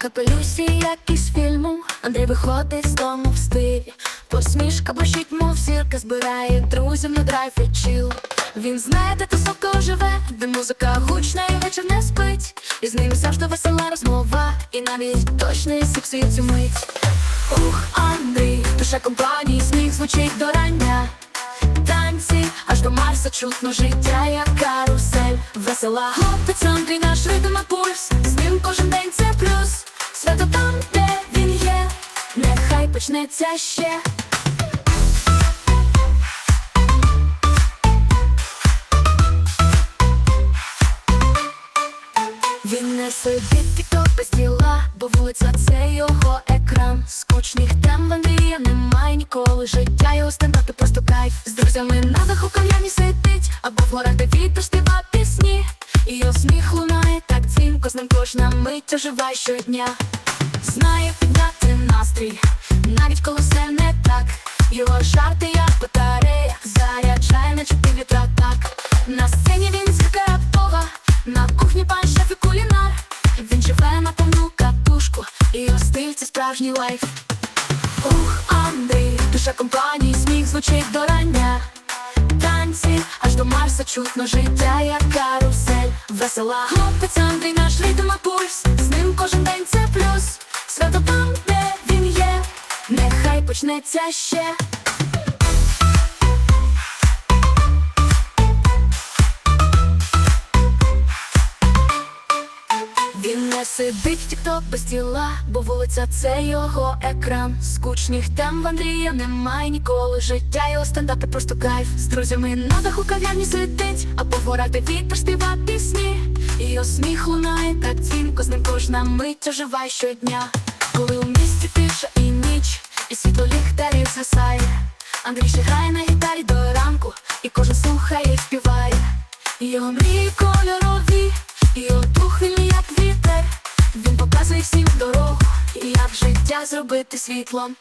капелюсі, як із фільму. Андрій виходить з дому в стилі. Посмішка блищить, мов зірка, збирає друзів на драйв і чил. Він знає, де тусовка живе, де музика гучна і вечір не спить. І з ним завжди весела розмова, і навіть точний сексує цю мить. Ух, Андрій, душа компанії, сміх звучить до рання. Танці аж до Марса чутно життя, як карусель Весела хлопець Андрій наш ритм і пульс З ним кожен день почнеться ще Він не сидить тікток без діла, бо вулиця це його екран. Скучних тем в Андрія немає ніколи. Життя його стендапи просто кайф. З друзями на даху кав'ярні сидить, або в горах де вітер співа пісні. І його сміх лунає так дзвінко, з ним кожна мить оживає щодня. Знає підняти настрій, навіть коли не так. Його жарти, як батарея, заряджає, наче ти вітра так. На сцені він зірка Бога, на кухні пан шеф і кулінар. Він на повну катушку, і його справжній лайф. Ух, Андрій, душа компанії, сміх звучить до. Танці аж до Марса чутно життя, як карусель Весела хлопець Андрій, наш ритм пульс почнеться ще Він не сидить в без діла, бо вулиця це його екран. Скучних тем в Андрія немає ніколи. Життя його стендапи просто кайф. З друзями на даху кав'ярні сидить, горах, де вітер співа пісні. І сміх лунає так дзвінко, з ним кожна мить оживає щодня. Коли у місті тиша світло ліхтарів згасає. Андрій ще грає на гітарі до ранку, і кожен слухає і співає. Його мрії кольорові, і дух вільний, як вітер. Він показує всім дорогу, і як життя зробити світлом.